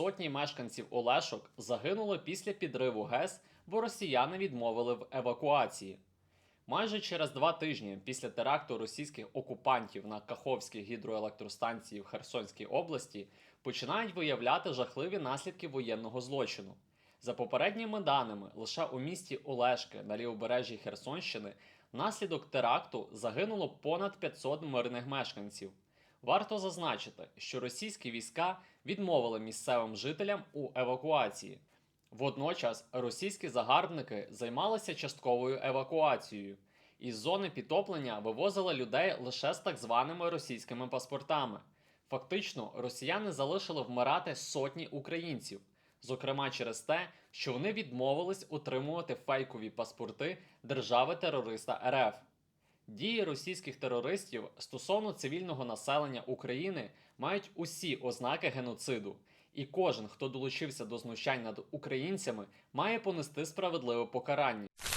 сотні мешканців Олешок загинули після підриву ГЕС, бо росіяни відмовили в евакуації. Майже через два тижні після теракту російських окупантів на Каховській гідроелектростанції в Херсонській області починають виявляти жахливі наслідки воєнного злочину. За попередніми даними, лише у місті Олешки на лівобережжі Херсонщини внаслідок теракту загинуло понад 500 мирних мешканців. Варто зазначити, що російські війська відмовили місцевим жителям у евакуації. Водночас російські загарбники займалися частковою евакуацією. Із зони підтоплення вивозили людей лише з так званими російськими паспортами. Фактично, росіяни залишили вмирати сотні українців, зокрема через те, що вони відмовились утримувати фейкові паспорти держави-терориста РФ. Дії російських терористів стосовно цивільного населення України мають усі ознаки геноциду, і кожен, хто долучився до знущань над українцями, має понести справедливе покарання.